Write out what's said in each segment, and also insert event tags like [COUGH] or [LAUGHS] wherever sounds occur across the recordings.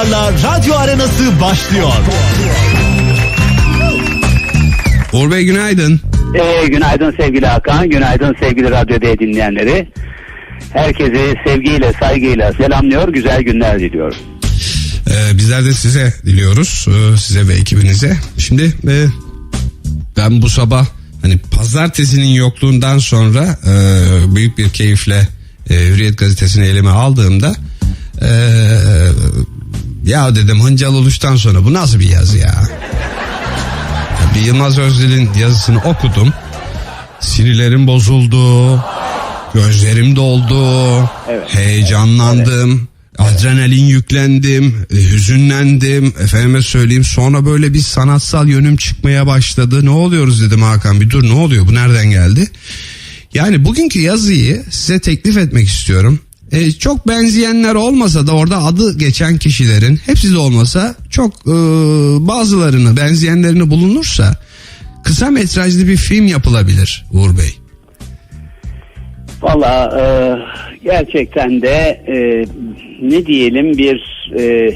yazarlarla radyo arenası başlıyor. Uğur Bey günaydın. Ee, günaydın sevgili Hakan, günaydın sevgili Radyo D dinleyenleri. Herkese sevgiyle, saygıyla selamlıyor, güzel günler diliyorum. Ee, bizler de size diliyoruz. Ee, size ve ekibinize. Şimdi e, ben bu sabah hani pazartesinin yokluğundan sonra e, büyük bir keyifle e, Hürriyet gazetesini elime aldığımda e, ya dedim hıncal oluştan sonra bu nasıl bir yazı ya? Bir Yılmaz Özdil'in yazısını okudum. Sinirlerim bozuldu. Gözlerim doldu. Evet. Heyecanlandım. Adrenalin yüklendim. e, Hüzünlendim. Efendime söyleyeyim sonra böyle bir sanatsal yönüm çıkmaya başladı. Ne oluyoruz dedim Hakan bir dur ne oluyor bu nereden geldi? Yani bugünkü yazıyı size teklif etmek istiyorum. E, çok benzeyenler olmasa da orada adı geçen kişilerin hepsi de olmasa çok e, bazılarını benzeyenlerini bulunursa kısa metrajlı bir film yapılabilir Uğur Bey. Valla e, gerçekten de e, ne diyelim bir e,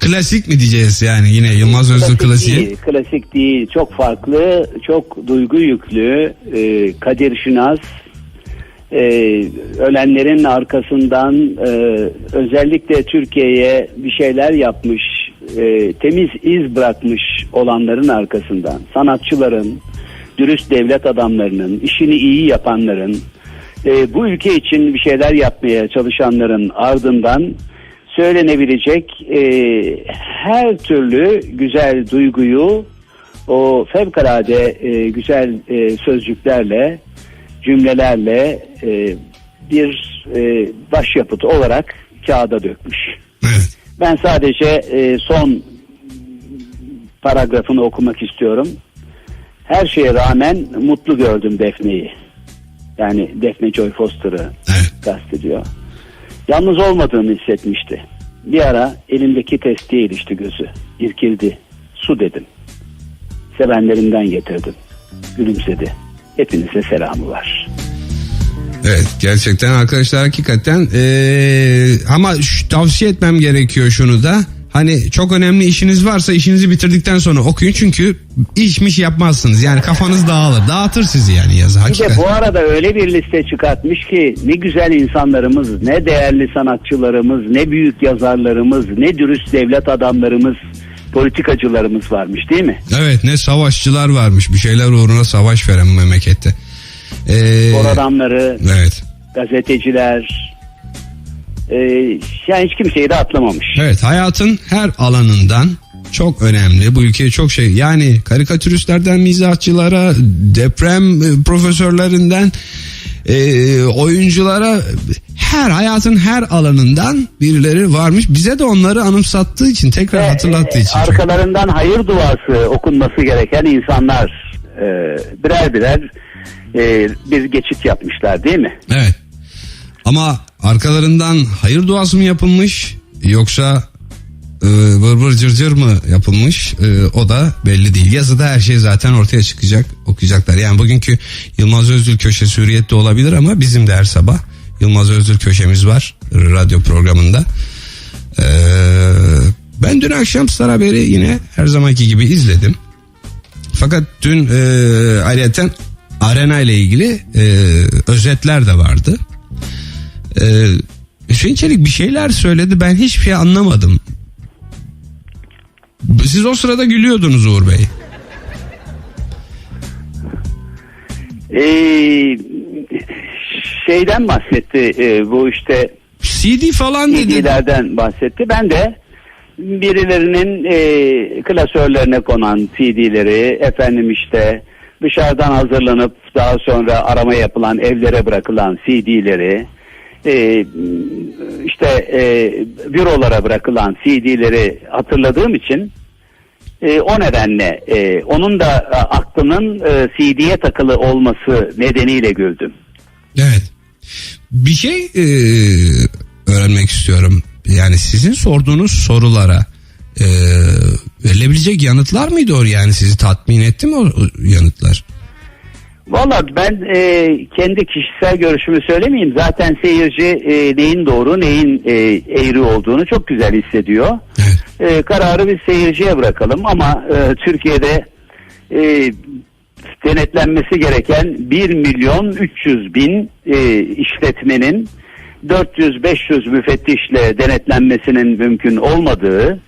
Klasik mi diyeceğiz yani yine Yılmaz Özdil klasiği? değil, klasik değil, çok farklı, çok duygu yüklü, e, Kadir Şinas, e, ölenlerin arkasından e, özellikle Türkiye'ye bir şeyler yapmış, e, temiz iz bırakmış olanların arkasından, sanatçıların, dürüst devlet adamlarının, işini iyi yapanların, e, bu ülke için bir şeyler yapmaya çalışanların ardından söylenebilecek e, her türlü güzel duyguyu o fevkalade e, güzel e, sözcüklerle, cümlelerle e, bir e, başyapıt olarak kağıda dökmüş. Evet. Ben sadece e, son paragrafını okumak istiyorum. Her şeye rağmen mutlu gördüm Defne'yi. Yani Defne Joy Foster'ı Evet. kastediyor. Yalnız olmadığını hissetmişti. Bir ara elindeki testiye ilişti gözü. İrkildi. Su dedim. Sevenlerimden getirdim. Gülümsedi. Hepinize selamı var. Evet gerçekten arkadaşlar hakikaten ee, ama şu, tavsiye etmem gerekiyor şunu da. Hani çok önemli işiniz varsa işinizi bitirdikten sonra okuyun çünkü işmiş yapmazsınız. Yani kafanız dağılır. Dağıtır sizi yani yazı Bir de bu arada öyle bir liste çıkartmış ki ne güzel insanlarımız, ne değerli sanatçılarımız, ne büyük yazarlarımız, ne dürüst devlet adamlarımız, politikacılarımız varmış değil mi? Evet ne savaşçılar varmış bir şeyler uğruna savaş veren memlekette. Ee, Spor adamları, evet. gazeteciler, e, yani hiç kimseyi de atlamamış. Evet hayatın her alanından çok önemli. Bu ülkeye çok şey yani karikatüristlerden mizahçılara, deprem e, profesörlerinden e, oyunculara her hayatın her alanından birileri varmış. Bize de onları anımsattığı için tekrar hatırlattığı için. çok- Arkalarından hayır duası okunması gereken insanlar e, birer birer e, bir geçit yapmışlar değil mi? Evet. Ama arkalarından hayır duası mı yapılmış yoksa e, vır vır cır cır mı yapılmış e, o da belli değil. Yazıda her şey zaten ortaya çıkacak okuyacaklar. Yani bugünkü Yılmaz Özdil köşesi hürriyette olabilir ama bizim de her sabah Yılmaz Özdil köşemiz var radyo programında. E, ben dün akşam Star Haber'i yine her zamanki gibi izledim. Fakat dün e, ayrıca arena ile ilgili e, özetler de vardı. E, Hüseyin Çelik bir şeyler söyledi ben hiçbir şey anlamadım. Siz o sırada gülüyordunuz Uğur Bey. E, şeyden bahsetti e, bu işte CD falan dedi. CD'lerden bahsetti. Ben de birilerinin e, klasörlerine konan CD'leri efendim işte dışarıdan hazırlanıp daha sonra arama yapılan evlere bırakılan CD'leri e, işte e, bürolara bırakılan CD'leri hatırladığım için e, o nedenle e, onun da e, aklının e, CD'ye takılı olması nedeniyle güldüm. Evet. Bir şey e, öğrenmek istiyorum. Yani sizin sorduğunuz sorulara e, verilebilecek yanıtlar mıydı o yani sizi tatmin etti mi o, o yanıtlar? Valla ben e, kendi kişisel görüşümü söylemeyeyim. Zaten seyirci e, neyin doğru neyin e, eğri olduğunu çok güzel hissediyor. Evet. E, kararı bir seyirciye bırakalım ama e, Türkiye'de e, denetlenmesi gereken 1 milyon 300 bin e, işletmenin 400-500 müfettişle denetlenmesinin mümkün olmadığı,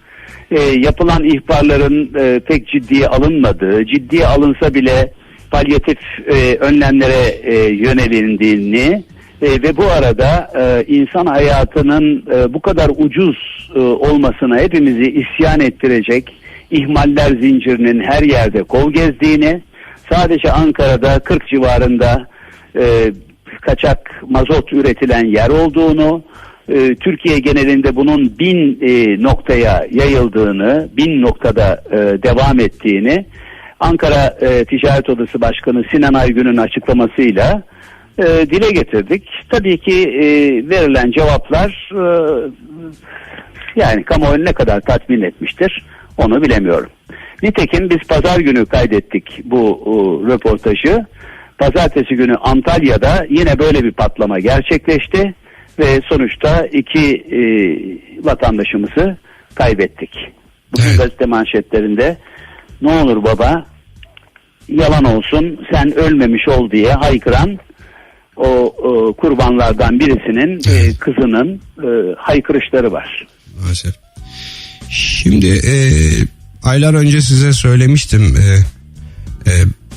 e, yapılan ihbarların e, pek ciddiye alınmadığı, ciddiye alınsa bile palyatif e, önlemlere e, yönelindiğini e, ve bu arada e, insan hayatının e, bu kadar ucuz e, olmasına hepimizi isyan ettirecek ihmaller zincirinin her yerde kol gezdiğini, sadece Ankara'da 40 civarında e, kaçak mazot üretilen yer olduğunu, e, Türkiye genelinde bunun bin e, noktaya yayıldığını, bin noktada e, devam ettiğini, Ankara e, Ticaret Odası Başkanı Sinan Aygün'ün açıklamasıyla e, dile getirdik. Tabii ki e, verilen cevaplar e, yani kamuoyunu ne kadar tatmin etmiştir onu bilemiyorum. Nitekim biz pazar günü kaydettik bu e, röportajı. Pazartesi günü Antalya'da yine böyle bir patlama gerçekleşti ve sonuçta iki e, vatandaşımızı kaybettik. Bugün Evet. gazete manşetlerinde ne olur baba yalan olsun sen ölmemiş ol diye haykıran o, o kurbanlardan birisinin e, Evet. kızının e, haykırışları var. Maalesef. Şimdi e, aylar önce size söylemiştim. E, e,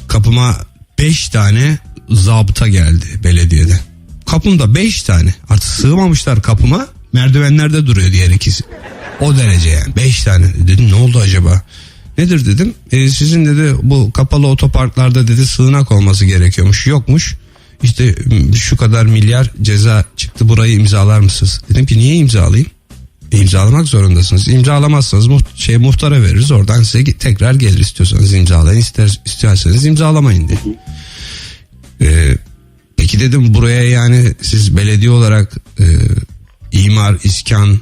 kapıma 5 tane zabıta geldi belediyede. Kapımda 5 tane. Artık sığmamışlar kapıma. Merdivenlerde duruyor diğer ikisi. O derece yani 5 tane. Dedim ne oldu acaba? Nedir dedim. E, sizin dedi bu kapalı otoparklarda dedi sığınak olması gerekiyormuş. Yokmuş. İşte şu kadar milyar ceza çıktı burayı imzalar mısınız? Dedim ki niye imzalayayım? E, imzalamak zorundasınız. İmzalamazsanız muht şey muhtara veririz. Oradan size tekrar gelir istiyorsanız imzalayın. ister isterseniz imzalamayın diye. Ee, peki dedim buraya yani siz belediye olarak e, imar, iskan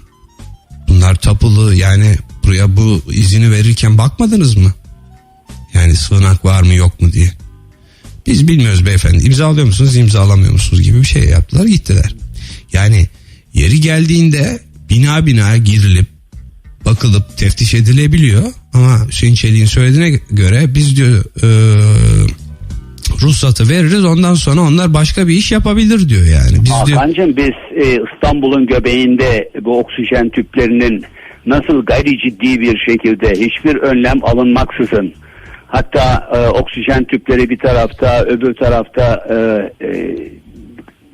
bunlar tapılı yani buraya bu izini verirken bakmadınız mı? Yani sığınak var mı yok mu diye. Biz bilmiyoruz beyefendi. İmzalıyor musunuz, imzalamıyor musunuz gibi bir şey yaptılar, gittiler. Yani yeri geldiğinde bina bina girilip bakılıp teftiş edilebiliyor ama Hüseyin Çelik'in söylediğine göre biz diyor e, ruhsatı veririz ondan sonra onlar başka bir iş yapabilir diyor yani. Biz diyor Hakan'cığım biz e, İstanbul'un göbeğinde bu oksijen tüplerinin nasıl gayri ciddi bir şekilde hiçbir önlem alınmaksızın hatta e, oksijen tüpleri bir tarafta öbür tarafta e, e,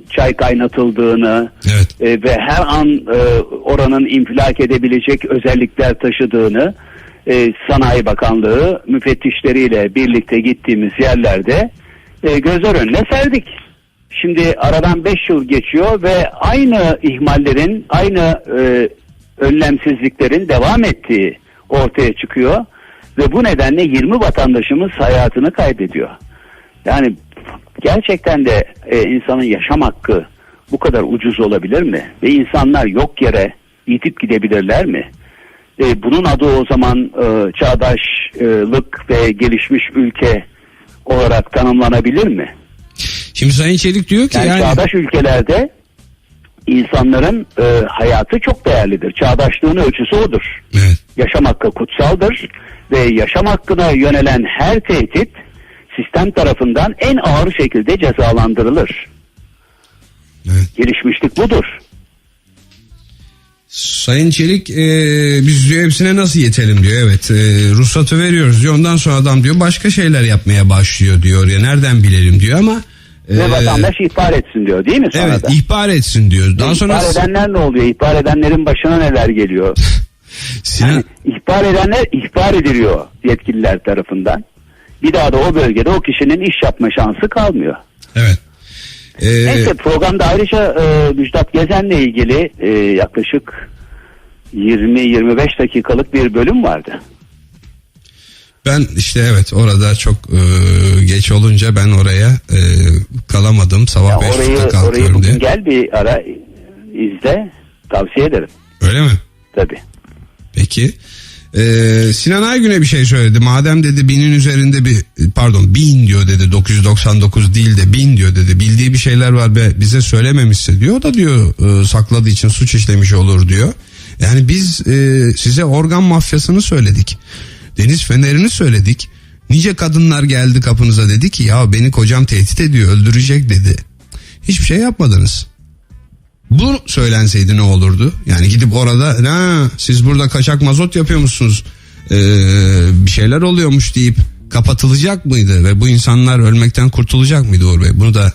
çay kaynatıldığını evet e, ve her an e, oranın infilak edebilecek özellikler taşıdığını e, Sanayi Bakanlığı müfettişleriyle birlikte gittiğimiz yerlerde e, gözler önüne serdik. Şimdi aradan 5 yıl geçiyor ve aynı ihmallerin, aynı e, önlemsizliklerin devam ettiği ortaya çıkıyor ve bu nedenle 20 vatandaşımız hayatını kaybediyor. Yani gerçekten de e, insanın yaşam hakkı bu kadar ucuz olabilir mi? Ve insanlar yok yere yitip gidebilirler mi? E, bunun adı o zaman e, çağdaşlık ve gelişmiş ülke olarak tanımlanabilir mi? Şimdi Sayın Çelik diyor ki Yani, yani, çağdaş ülkelerde insanların e, hayatı çok değerlidir. Çağdaşlığın ölçüsü odur. evet Yaşam hakkı kutsaldır ve yaşam hakkına yönelen her tehdit sistem tarafından en ağır şekilde cezalandırılır. evet. Gelişmişlik budur. Sayın Çelik e, biz diyor hepsine nasıl yetelim diyor. Evet e, ruhsatı veriyoruz diyor. Ondan sonra adam diyor başka şeyler yapmaya başlıyor diyor. Ya nereden bilelim diyor ama Ve vatandaş ihbar etsin diyor değil mi sana evet da? ihbar etsin diyor. Daha E, sonra İhbar edenler ne oluyor? İhbar edenlerin başına neler geliyor? [LAUGHS] Sinan Yani ihbar edenler ihbar ediliyor yetkililer tarafından. Bir daha da o bölgede o kişinin iş yapma şansı kalmıyor. evet. E, Neyse programda ayrıca e, Müjdat Gezen'le ilgili e, yaklaşık 20-25 dakikalık bir bölüm vardı. Ben işte evet orada çok e, geç olunca ben oraya e, kalamadım. Sabah 5.30'da orayı, orayı kalkıyorum bugün diye. gel bir ara izle tavsiye ederim Öyle mi? tabi. Peki. Ee, Sinan Aygün'e bir şey söyledi. Madem dedi binin üzerinde bir pardon bin diyor dedi 999 değil de bin diyor dedi. Bildiği bir şeyler var ve bize söylememişse diyor. O da diyor e, sakladığı için suç işlemiş olur diyor. Yani biz e, size organ mafyasını söyledik. Deniz fenerini söyledik. Nice kadınlar geldi kapınıza dedi ki ya beni kocam tehdit ediyor öldürecek dedi. Hiçbir şey yapmadınız. Bu söylenseydi ne olurdu? Yani gidip orada ha, siz burada kaçak mazot yapıyormuşsunuz ee, bir şeyler oluyormuş deyip kapatılacak mıydı ve bu insanlar ölmekten kurtulacak mıydı Uğur Bey? Bunu da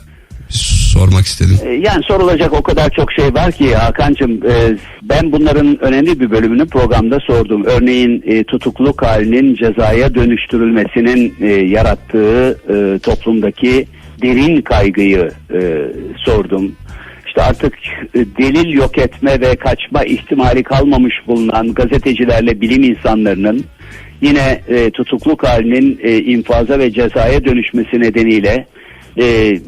sormak istedim. E, Yani sorulacak o kadar çok şey var ki Hakan'cığım e, ben bunların önemli bir bölümünü programda sordum. Örneğin e, tutukluluk halinin cezaya dönüştürülmesinin e, yarattığı toplumdaki derin kaygıyı sordum. İşte artık delil yok etme ve kaçma ihtimali kalmamış bulunan gazetecilerle bilim insanlarının yine e, tutukluk halinin e, infaza ve cezaya dönüşmesi nedeniyle e,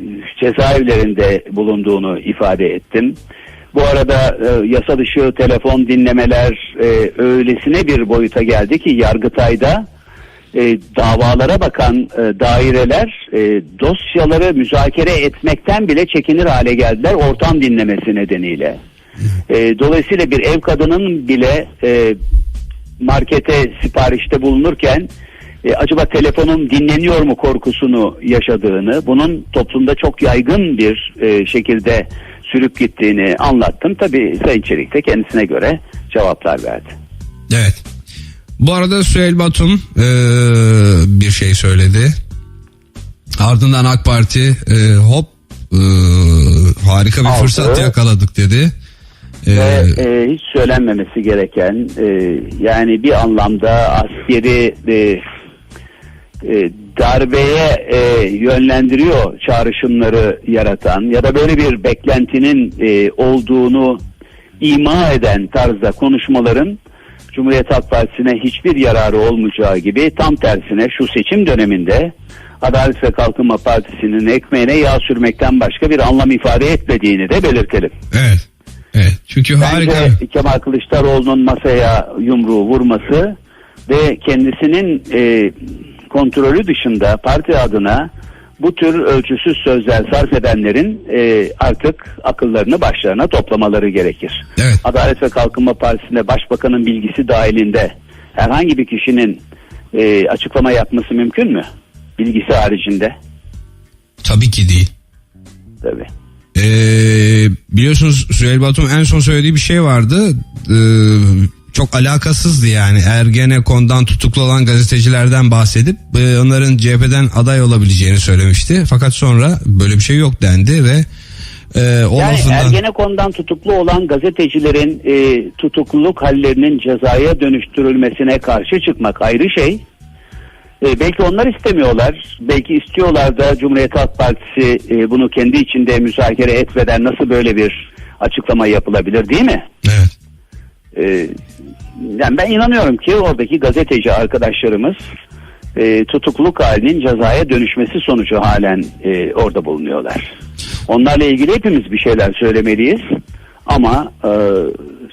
cezaevlerinde bulunduğunu ifade ettim. Bu arada e, yasa dışı telefon dinlemeler e, öylesine bir boyuta geldi ki Yargıtay'da e, davalara bakan e, daireler e, dosyaları müzakere etmekten bile çekinir hale geldiler ortam dinlemesi nedeniyle. E, dolayısıyla bir ev kadının bile e, markete siparişte bulunurken e, acaba telefonum dinleniyor mu korkusunu yaşadığını, bunun toplumda çok yaygın bir e, şekilde sürüp gittiğini anlattım. Tabii Sayın Çelik de kendisine göre cevaplar verdi. Evet. Bu arada Süheyl Batum e, bir şey söyledi. Ardından AK Parti e, hop e, harika bir Aldı. fırsat yakaladık dedi. E, Ve e, hiç söylenmemesi gereken e, yani bir anlamda askeri e, e, darbeye e, yönlendiriyor çağrışımları yaratan ya da böyle bir beklentinin e, olduğunu ima eden tarzda konuşmaların Cumhuriyet Halk Partisi'ne hiçbir yararı olmayacağı gibi tam tersine şu seçim döneminde Adalet ve Kalkınma Partisi'nin ekmeğine yağ sürmekten başka bir anlam ifade etmediğini de belirtelim. evet. Evet. Çünkü harika. Bence Kemal Kılıçdaroğlu'nun masaya yumruğu vurması ve kendisinin e, kontrolü dışında parti adına bu tür ölçüsüz sözler sarf edenlerin e, artık akıllarını başlarına toplamaları gerekir. Evet. Adalet ve Kalkınma Partisi'nde başbakanın bilgisi dahilinde herhangi bir kişinin e, açıklama yapması mümkün mü? Bilgisi haricinde. Tabii ki değil. Tabii. Ee, biliyorsunuz Süheyl Batum en son söylediği bir şey vardı. Ee, çok alakasızdı yani. Ergenekon'dan tutuklu olan gazetecilerden bahsedip e, onların CHP'den aday olabileceğini söylemişti. Fakat sonra böyle bir şey yok dendi ve e, o Yani lafından... Ergenekon'dan tutuklu olan gazetecilerin e, tutukluluk hallerinin cezaya dönüştürülmesine karşı çıkmak ayrı şey. E, belki onlar istemiyorlar. Belki istiyorlar da Cumhuriyet Halk Partisi e, bunu kendi içinde müzakere etmeden nasıl böyle bir açıklama yapılabilir değil mi? Evet. E, yani ben inanıyorum ki oradaki gazeteci arkadaşlarımız e, tutukluluk halinin cezaya dönüşmesi sonucu halen e, orada bulunuyorlar. Onlarla ilgili hepimiz bir şeyler söylemeliyiz ama e,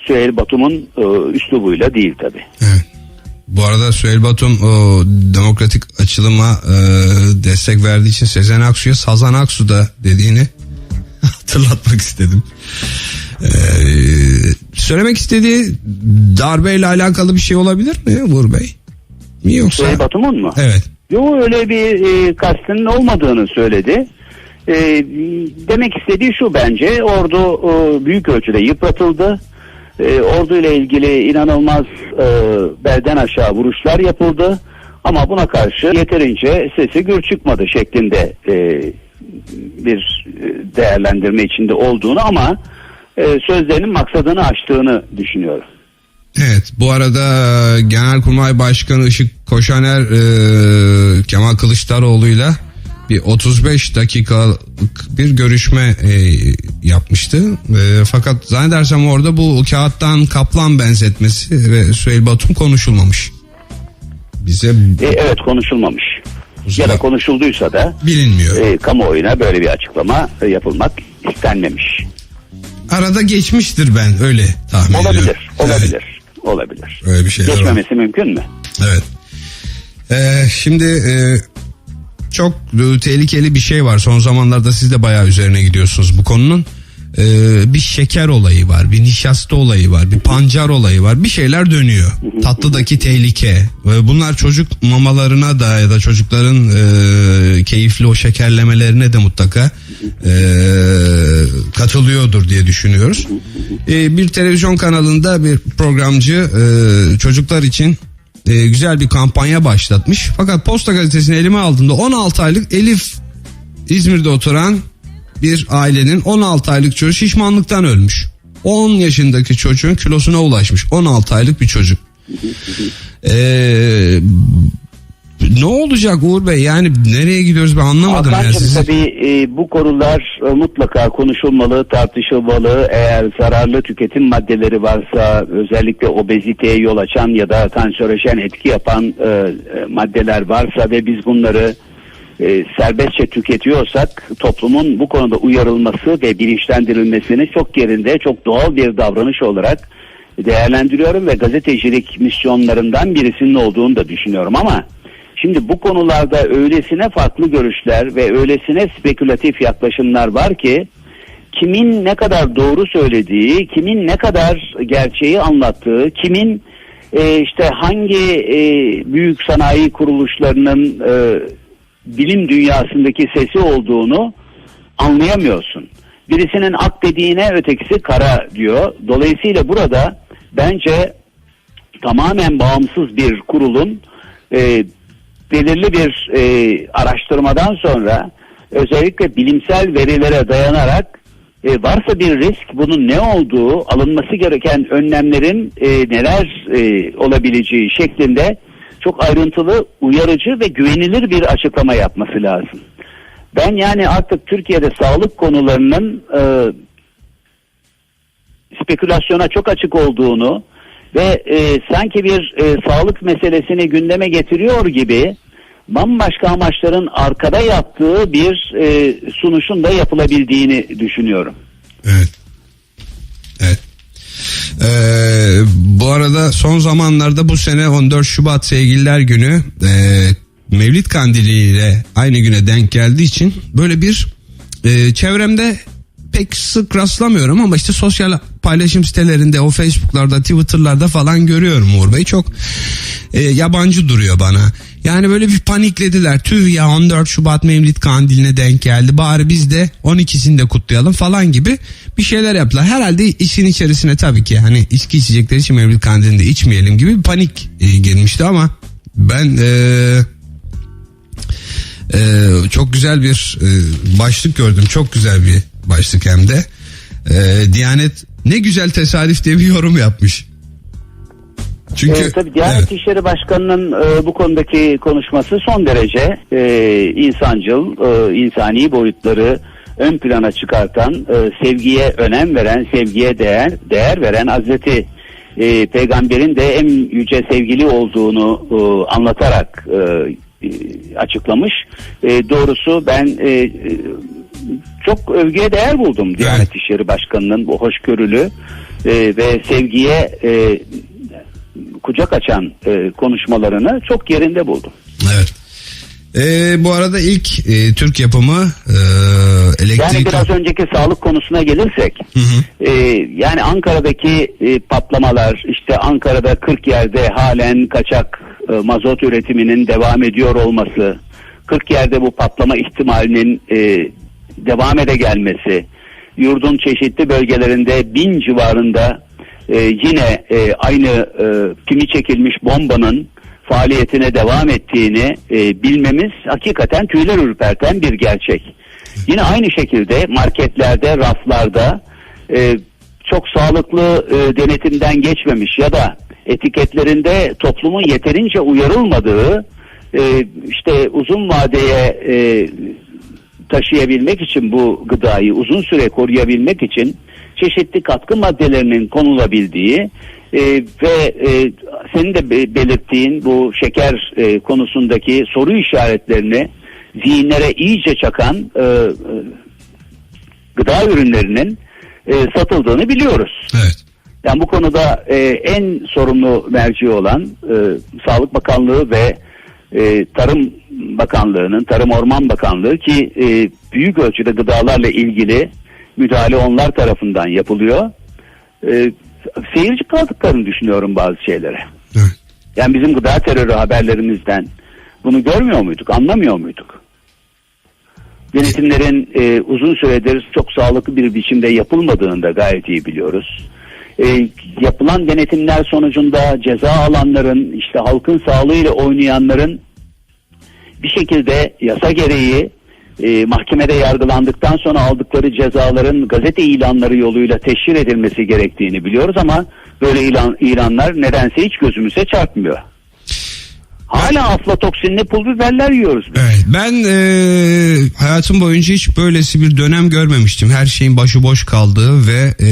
Süheyl Batum'un e, üslubuyla değil tabi. Evet. Bu arada Süheyl Batum o demokratik açılıma e, destek verdiği için Sezen Aksu'ya Sazan Aksu da dediğini [LAUGHS] hatırlatmak istedim. E, söylemek istediği darbeyle alakalı bir şey olabilir mi Uğur Bey? Mi yoksa? Süheyl Batum'un mu? Evet. Yo öyle bir e, kastının olmadığını söyledi. E, demek istediği şu bence ordu e, büyük ölçüde yıpratıldı. E, ordu ile ilgili inanılmaz e, belden aşağı vuruşlar yapıldı. Ama buna karşı yeterince sesi gür çıkmadı şeklinde e, bir e, değerlendirme içinde olduğunu ama sözlerinin maksadını aştığını düşünüyorum. Evet bu arada e, Genelkurmay Başkanı Işık Koşaner e, Kemal Kılıçdaroğlu'yla bir 35 dakikalık bir görüşme e, yapmıştı. E, fakat zannedersem orada bu kağıttan kaplan benzetmesi ve Süheyl Batum konuşulmamış. Bize E, evet konuşulmamış. Ya da konuşulduysa da bilinmiyor. e, kamuoyuna böyle bir açıklama e, yapılmak istenmemiş. Arada geçmiştir ben öyle tahmin ediyorum. Olabilir, olabilir, olabilir. Öyle bir var. Geçmemesi mümkün mü? Evet. Ee, şimdi e, çok tehlikeli bir şey var. Son zamanlarda siz de bayağı üzerine gidiyorsunuz bu konunun. E, bir şeker olayı var, bir nişasta olayı var, bir pancar olayı var. Bir şeyler dönüyor. Tatlıdaki tehlike. Ve bunlar çocuk mamalarına da ya da çocukların e, keyifli o şekerlemelerine de mutlaka e, katılıyordur diye düşünüyoruz. E, bir televizyon kanalında bir programcı e, çocuklar için e, güzel bir kampanya başlatmış. Fakat Posta Gazetesi'ni elime aldığımda 16 aylık Elif İzmir'de oturan bir ailenin 16 aylık çocuğu şişmanlıktan ölmüş. 10 yaşındaki çocuğun kilosuna ulaşmış. 16 aylık bir çocuk. Ee, ne olacak Uğur Bey? Yani nereye gidiyoruz ben anlamadım. Yani Hakan'cığım sizi. tabii e, bu konular e, mutlaka konuşulmalı, tartışılmalı. Eğer zararlı tüketim maddeleri varsa özellikle obeziteye yol açan ya da kanserojen etki yapan e, e, maddeler varsa ve biz bunları e, serbestçe tüketiyorsak toplumun bu konuda uyarılması ve bilinçlendirilmesini çok yerinde, çok doğal bir davranış olarak değerlendiriyorum ve gazetecilik misyonlarından birisinin olduğunu da düşünüyorum. Ama Şimdi bu konularda öylesine farklı görüşler ve öylesine spekülatif yaklaşımlar var ki kimin ne kadar doğru söylediği, kimin ne kadar gerçeği anlattığı, kimin e, işte hangi e, büyük sanayi kuruluşlarının e, bilim dünyasındaki sesi olduğunu anlayamıyorsun. Birisinin ak dediğine ötekisi kara diyor. Dolayısıyla burada bence tamamen bağımsız bir kurulun e, belirli bir e, araştırmadan sonra özellikle bilimsel verilere dayanarak e, varsa bir risk bunun ne olduğu alınması gereken önlemlerin e, neler e, olabileceği şeklinde çok ayrıntılı uyarıcı ve güvenilir bir açıklama yapması lazım. Ben yani artık Türkiye'de sağlık konularının e, spekülasyona çok açık olduğunu ve e, sanki bir e, sağlık meselesini gündeme getiriyor gibi bambaşka amaçların arkada yattığı bir e, sunuşun da yapılabildiğini düşünüyorum. Evet. Ee, bu arada son zamanlarda bu sene 14 Şubat Sevgililer Günü e, Mevlid Kandili ile aynı güne denk geldiği için böyle bir e, çevremde pek sık rastlamıyorum ama işte sosyal paylaşım sitelerinde o Facebook'larda Twitter'larda falan görüyorum Uğur Bey çok e, yabancı duruyor bana. Yani böyle bir paniklediler. Tüh ya 14 Şubat Mevlid Kandili'ne denk geldi. Bari biz de 12'sini de kutlayalım falan gibi bir şeyler yaptılar. Herhalde işin içerisine tabii ki hani içki içecekleri için Mevlid Kandili'nde içmeyelim gibi bir panik e, girmişti ama ben e, e, çok güzel bir e, başlık gördüm. Çok güzel bir başlık hem de. E, Diyanet ne güzel tesadüf diye bir yorum yapmış. Çünkü Ee, tabii Diyanet evet. İşleri Başkanı'nın e, bu konudaki konuşması son derece e, insancıl, e, insani boyutları ön plana çıkartan, e, sevgiye önem veren, sevgiye değer değer veren Hazreti e, Peygamber'in de en yüce sevgili olduğunu e, anlatarak e, e, açıklamış. E, doğrusu ben e, e, çok övgüye değer buldum Diyanet İşleri Başkanı'nın bu hoşgörülü e, ve sevgiye e, kucak açan e, konuşmalarını çok yerinde buldum. Evet. E, bu arada ilk e, Türk yapımı e, elektrik Yani biraz önceki sağlık konusuna gelirsek, e, yani Ankara'daki e, patlamalar, işte Ankara'da 40 yerde halen kaçak e, mazot üretiminin devam ediyor olması, 40 yerde bu patlama ihtimalinin e, devam ede gelmesi, yurdun çeşitli bölgelerinde bin civarında e, yine e, aynı e, pimi çekilmiş bombanın faaliyetine devam ettiğini e, bilmemiz hakikaten tüyler ürperten bir gerçek. Yine aynı şekilde marketlerde, raflarda e, çok sağlıklı e, denetimden geçmemiş ya da etiketlerinde toplumun yeterince uyarılmadığı e, işte uzun vadeye e, taşıyabilmek için bu gıdayı uzun süre koruyabilmek için çeşitli katkı maddelerinin konulabildiği e, ve e, senin de be- belirttiğin bu şeker e, konusundaki soru işaretlerini zihinlere iyice çakan e, e, gıda ürünlerinin e, satıldığını biliyoruz. Evet. Yani bu konuda e, en sorumlu merci olan e, Sağlık Bakanlığı ve e, Tarım Bakanlığı'nın, Tarım Orman Bakanlığı ki e, büyük ölçüde gıdalarla ilgili müdahale onlar tarafından yapılıyor. E, seyirci kaldıklarını düşünüyorum bazı şeylere. Evet. Yani bizim gıda terörü haberlerimizden bunu görmüyor muyduk, anlamıyor muyduk? Denetimlerin e, uzun süredir çok sağlıklı bir biçimde yapılmadığını da gayet iyi biliyoruz. E, yapılan denetimler sonucunda ceza alanların, işte halkın sağlığıyla oynayanların bir şekilde yasa gereği e, mahkemede yargılandıktan sonra aldıkları cezaların gazete ilanları yoluyla teşhir edilmesi gerektiğini biliyoruz ama böyle ilan, ilanlar nedense hiç gözümüze çarpmıyor. Hala aflatoksinli pul biberler yiyoruz biz. Evet, ben e, hayatım boyunca hiç böylesi bir dönem görmemiştim. Her şeyin başıboş kaldığı ve e,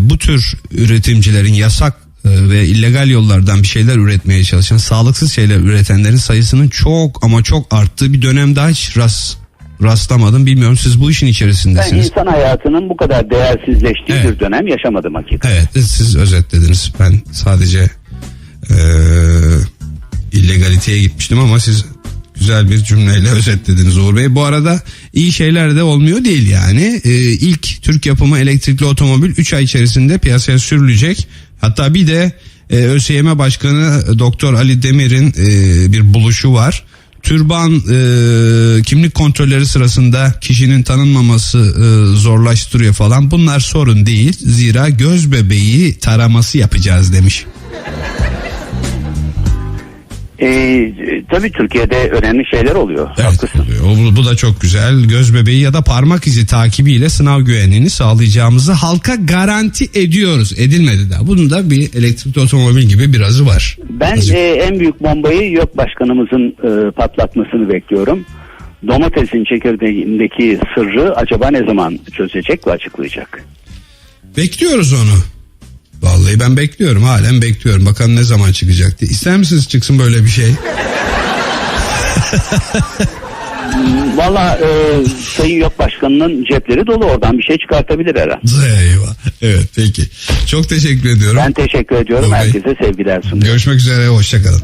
bu tür üretimcilerin yasak e, ve illegal yollardan bir şeyler üretmeye çalışan, sağlıksız şeyler üretenlerin sayısının çok ama çok arttığı bir dönem daha hiç rast, rastlamadım. Bilmiyorum siz bu işin Ben içerisindesiniz. insan hayatının bu kadar değersizleştiği Evet. bir dönem yaşamadım hakikaten. Evet siz özetlediniz. Ben sadece e, illegaliteye gitmiştim ama siz güzel bir cümleyle [LAUGHS] özetlediniz Uğur Bey. Bu arada iyi şeyler de olmuyor değil yani. E, ilk Türk yapımı elektrikli otomobil 3 ay içerisinde piyasaya sürülecek. Hatta bir de e, ÖSYM Başkanı Doktor Ali Demir'in e, bir buluşu var. Türban e, kimlik kontrolleri sırasında kişinin tanınmaması e, zorlaştırıyor falan. Bunlar sorun değil. Zira göz bebeği taraması yapacağız demiş. Ee, e, tabii Türkiye'de önemli şeyler oluyor. Evet, Haklısın. oluyor. O, bu da çok güzel. Göz bebeği ya da parmak izi takibiyle sınav güvenliğini sağlayacağımızı halka garanti ediyoruz. Edilmedi daha. Bunun da bir elektrikli otomobil gibi birazı var. Ben Azıcık. e, en büyük bombayı YÖK Başkanımızın e, patlatmasını bekliyorum. Domatesin çekirdeğindeki sırrı acaba ne zaman çözecek ve açıklayacak? Bekliyoruz onu. Vallahi ben bekliyorum halen bekliyorum. Bakalım ne zaman çıkacak diye. İster misiniz çıksın böyle bir şey? [LAUGHS] Valla e, Sayın YÖK Başkanı'nın cepleri dolu oradan bir şey çıkartabilir herhalde. Eyvah. Evet peki. Çok teşekkür ediyorum. Ben teşekkür ediyorum. Herkese sevgiler sunuyorum. Görüşmek üzere. Hoşçakalın.